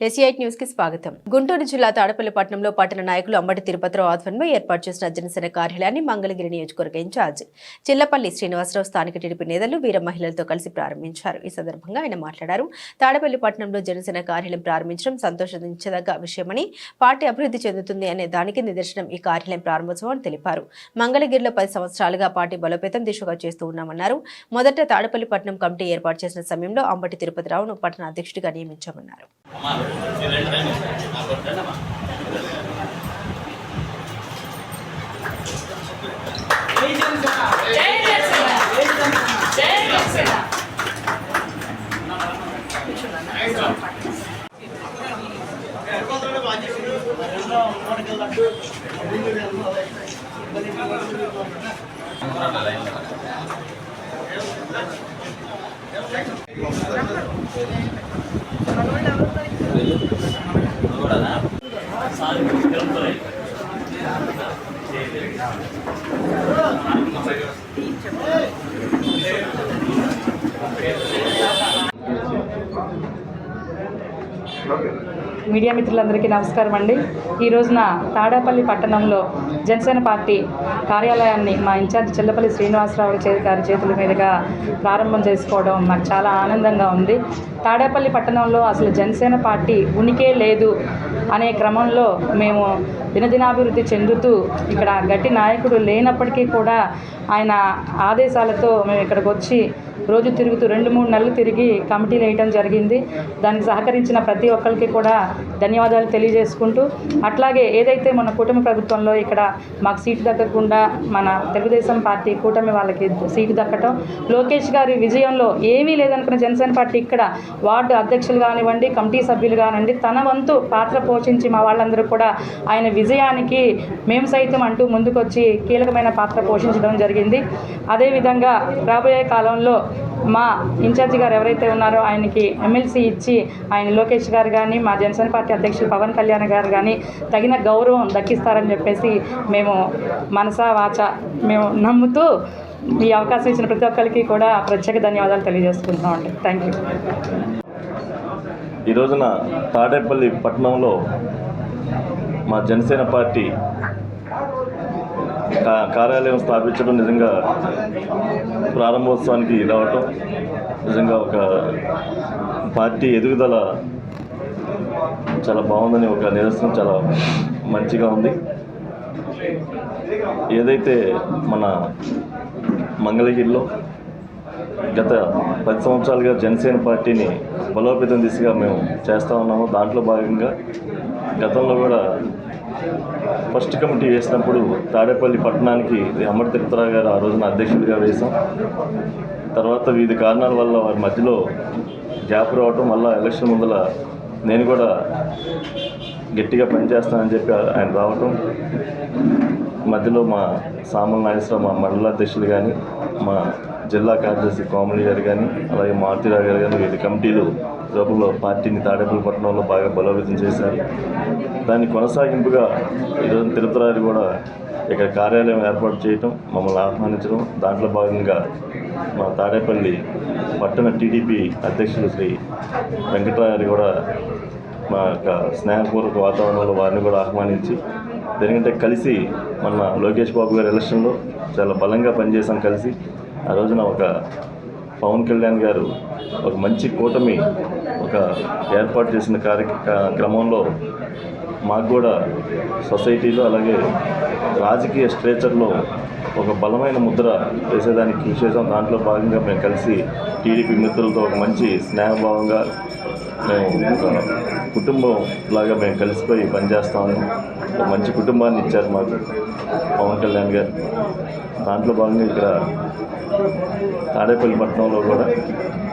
ఎస్ఐట్ న్యూస్కి స్వాగతం. గుంటూరు జిల్లా తాడపల్లి పట్టణంలో పట్టణ నాయకులు అంబటి తిరుపతిరావు ఆధ్వర్యంలో ఏర్పాటు చేసిన జనసేన కార్యాలయాన్ని మంగళగిరి నియోజకవర్గ ఇన్ఛార్జ్ చిల్లపల్లి శ్రీనివాసరావు స్థానిక టీడీపీ నేతలు వీర మహిళలతో కలిసి ప్రారంభించారు. ఈ సందర్భంగా ఆయన మాట్లాడారు. తాడపల్లి పట్టణంలో జనసేన కార్యాలయం ప్రారంభించడం సంతోషించదగ్గ విషయమని పార్టీ అభివృద్ధి చెందుతుంది అనే దానికి నిదర్శనం ఈ కార్యాలయం ప్రారంభోత్సవం అని తెలిపారు. మంగళగిరిలో పది సంవత్సరాలుగా పార్టీ బలోపేతం దిశగా చేస్తూ ఉన్నామన్నారు. మొదట తాడపల్లి పట్టణం కమిటీ ఏర్పాటు చేసిన సమయంలో అంబటి తిరుపతిరావును పట్టణ అధ్యక్షుడిగా నియమించామన్నారు. Gracias. కూడా మీడియా మిత్రులందరికీ నమస్కారం అండి. ఈ రోజున తాడాపల్లి పట్టణంలో జనసేన పార్టీ కార్యాలయాన్ని మా ఇన్ఛార్జ్ చెల్లపల్లి శ్రీనివాసరావు గారి చేతుల మీదుగా ప్రారంభం చేసుకోవడం నాకు చాలా ఆనందంగా ఉంది. తాడేపల్లి పట్టణంలో అసలు జనసేన పార్టీ ఉనికే లేదు అనే క్రమంలో మేము దినదినాభివృద్ధి చెందుతూ ఇక్కడ గట్టి నాయకుడు లేనప్పటికీ కూడా ఆయన ఆదేశాలతో మేము ఇక్కడికి వచ్చి రోజు తిరుగుతూ రెండు మూడు నెలలు తిరిగి కమిటీలు వేయటం జరిగింది. దానికి సహకరించిన ప్రతి ఒక్కరికి కూడా ధన్యవాదాలు తెలియజేసుకుంటూ అట్లాగే ఏదైతే మన కూటమి ప్రభుత్వంలో ఇక్కడ మాకు సీటు దక్కకుండా మన తెలుగుదేశం పార్టీ కూటమి వాళ్ళకి సీటు దక్కటం లోకేష్ గారి విజయంలో ఏమీ లేదనుకున్న జనసేన పార్టీ ఇక్కడ వార్డు అధ్యక్షులు కానివ్వండి కమిటీ సభ్యులు కానివ్వండి తన వంతు పాత్ర పోషించి మా వాళ్ళందరూ కూడా ఆయన విజయానికి మేము సైతం అంటూ ముందుకొచ్చి కీలకమైన పాత్ర పోషించడం జరిగింది. అదేవిధంగా రాబోయే కాలంలో మా ఇన్ఛార్జి గారు ఎవరైతే ఉన్నారో ఆయనకి ఎమ్మెల్సీ ఇచ్చి ఆయన లోకేష్ గారు కానీ మా జనసేన పార్టీ అధ్యక్షులు పవన్ కళ్యాణ్ గారు కానీ తగిన గౌరవం దక్కిస్తారని చెప్పేసి మేము మనసా వాచ మేము నమ్ముతూ ఈ అవకాశం ఇచ్చిన ప్రతి ఒక్కరికి కూడా ప్రత్యేక ధన్యవాదాలు తెలియజేసుకుంటున్నాం అండి. థ్యాంక్ యూ ఈ రోజున తాడేపల్లి పట్టణంలో మా జనసేన పార్టీ కా- కార్యాలయం స్థాపించడం నిజంగా ప్రారంభోత్సవానికి రావటం నిజంగా ఒక పార్టీ ఎదుగుదల చాలా బాగుందని ఒక నిదర్శనం చాలా మంచిగా ఉంది. ఏదైతే మన మంగళగిరిలో గత పది సంవత్సరాలుగా జనసేన పార్టీని బలోపేతం దిశగా మేము చేస్తూ ఉన్నాము. దాంట్లో భాగంగా గతంలో కూడా ఫస్ట్ కమిటీ వేసినప్పుడు తాడేపల్లి పట్టణానికి అమర తిరుపతిరావు గారు ఆ రోజున అధ్యక్షుడిగా వేశాం. తర్వాత వివిధ కారణాల వల్ల వారి మధ్యలో గ్యాప్ రావటం మళ్ళీ ఎలక్షన్ ముందల నేను కూడా గట్టిగా పనిచేస్తానని చెప్పి ఆయన రావటం. మధ్యలో మా సామల నాగేశ్వరరావు మా మండలాధ్యక్షులు కానీ మా జిల్లా కార్యదర్శి కోమలి గారు కానీ అలాగే మారుతిరావు గారు కానీ వివిధ కమిటీలు లోపల పార్టీని తాడేపల్లి పట్టణంలో బాగా బలోపేతం చేశారు. దాన్ని కొనసాగింపుగా ఈరోజు తిరుపతి కూడా ఇక్కడ కార్యాలయం ఏర్పాటు చేయటం మమ్మల్ని ఆహ్వానించడం దాంట్లో భాగంగా మా తాడేపల్లి పట్టణ టీడీపీ అధ్యక్షులు శ్రీ వెంకటరాయలు కూడా మా యొక్క స్నేహపూర్వక వాతావరణంలో వారిని కూడా ఆహ్వానించి ఎందుకంటే కలిసి మన లోకేష్ బాబు గారి ఎలక్షన్లో చాలా బలంగా పనిచేసాం కలిసి ఆ రోజున ఒక పవన్ కళ్యాణ్ గారు ఒక మంచి కూటమి ఒక ఏర్పాటు చేసిన కార్య క్రమంలో మాకు కూడా సొసైటీలో అలాగే రాజకీయ స్ట్రేచర్లో ఒక బలమైన ముద్ర వేసేదానికి కృషి చేసాం దాంట్లో భాగంగా మేము కలిసి టీడీపీ మిత్రులతో ఒక మంచి స్నేహభావంగా మేము ఒక కుటుంబం లాగా మేము కలిసిపోయి పనిచేస్తాము మంచి కుటుంబాన్ని ఇచ్చారు మాకు పవన్ కళ్యాణ్ గారు. దాంట్లో భాగంగా ఇక్కడ తాడేపల్లి పట్టణంలో కూడా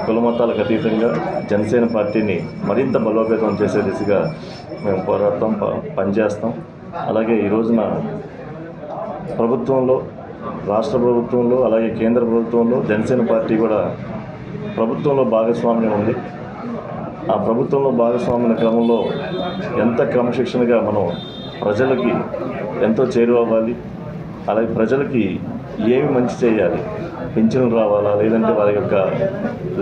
కులమతాలకు అతీతంగా జనసేన పార్టీని మరింత బలోపేతం చేసే దిశగా మేము పోరాడతాం ప- పనిచేస్తాం. అలాగే ఈ రోజున ప్రభుత్వంలో రాష్ట్ర ప్రభుత్వంలో అలాగే కేంద్ర ప్రభుత్వంలో జనసేన పార్టీ కూడా ప్రభుత్వంలో భాగస్వామ్యం ఉంది. ఆ ప్రభుత్వంలో భాగస్వామ్య క్రమంలో ఎంత క్రమశిక్షణగా మనం ప్రజలకి ఎంతో చేరువవ్వాలి అలాగే ప్రజలకి ఏమి మంచి చేయాలి? పింఛన్లు రావాలా? లేదంటే వారి యొక్క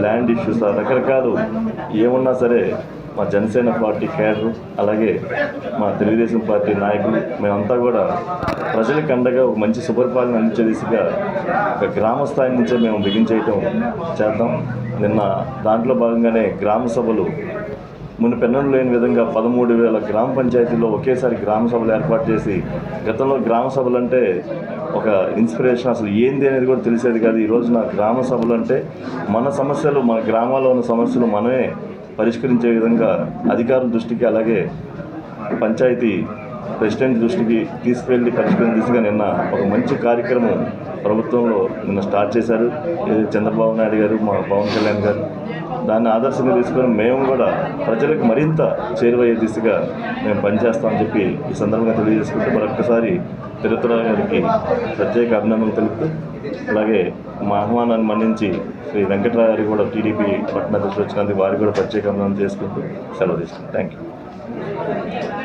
ల్యాండ్ ఇష్యూస్ రకరకాలు ఏమున్నా సరే మా జనసేన పార్టీ క్యాడర్ అలాగే మా తెలుగుదేశం పార్టీ నాయకులు మేమంతా కూడా ప్రజలకు అండగా ఒక మంచి సుపరిపాలన అందించే దిశగా ఒక గ్రామ స్థాయి నుంచే మేము బిగించేయటం చేద్దాం. నిన్న దాంట్లో భాగంగానే గ్రామ సభలు మునుపెన్నడూ లేని విధంగా పదమూడు వేల గ్రామ పంచాయతీల్లో ఒకేసారి గ్రామ సభలు ఏర్పాటు చేసి గతంలో గ్రామ సభలు అంటే ఒక ఇన్స్పిరేషన్. అసలు ఏంది అనేది కూడా తెలిసేది కాదు. ఈ రోజున గ్రామ సభలు అంటే మన సమస్యలు మన గ్రామాల్లో ఉన్న సమస్యలు మనమే పరిష్కరించే విధంగా అధికారుల దృష్టికి అలాగే పంచాయతీ ప్రెసిడెంట్ దృష్టికి తీసుకెళ్ళి పరిష్కరించే దిశగా నిన్న ఒక మంచి కార్యక్రమం ప్రభుత్వంలో నిన్న స్టార్ట్ చేశారు. చంద్రబాబు నాయుడు గారు మా పవన్ కళ్యాణ్ గారు దాన్ని ఆదర్శంగా తీసుకొని మేము కూడా ప్రజలకు మరింత చేరువయ్యే దిశగా మేము పనిచేస్తామని చెప్పి ఈ సందర్భంగా తెలియజేసుకుంటూ మరొకసారి తిరుపతిరావు గారికి ప్రత్యేక అభినందనలు తెలుపుతూ అలాగే మా ఆహ్వానాన్ని మన్నించి శ్రీ వెంకటరావు గారికి కూడా టీడీపీ పట్టణ దృష్టి వచ్చినందుకు వారికి కూడా ప్రత్యేక అభినందనలు చేసుకుంటూ సెలవు తీసుకుంటాం. Thank you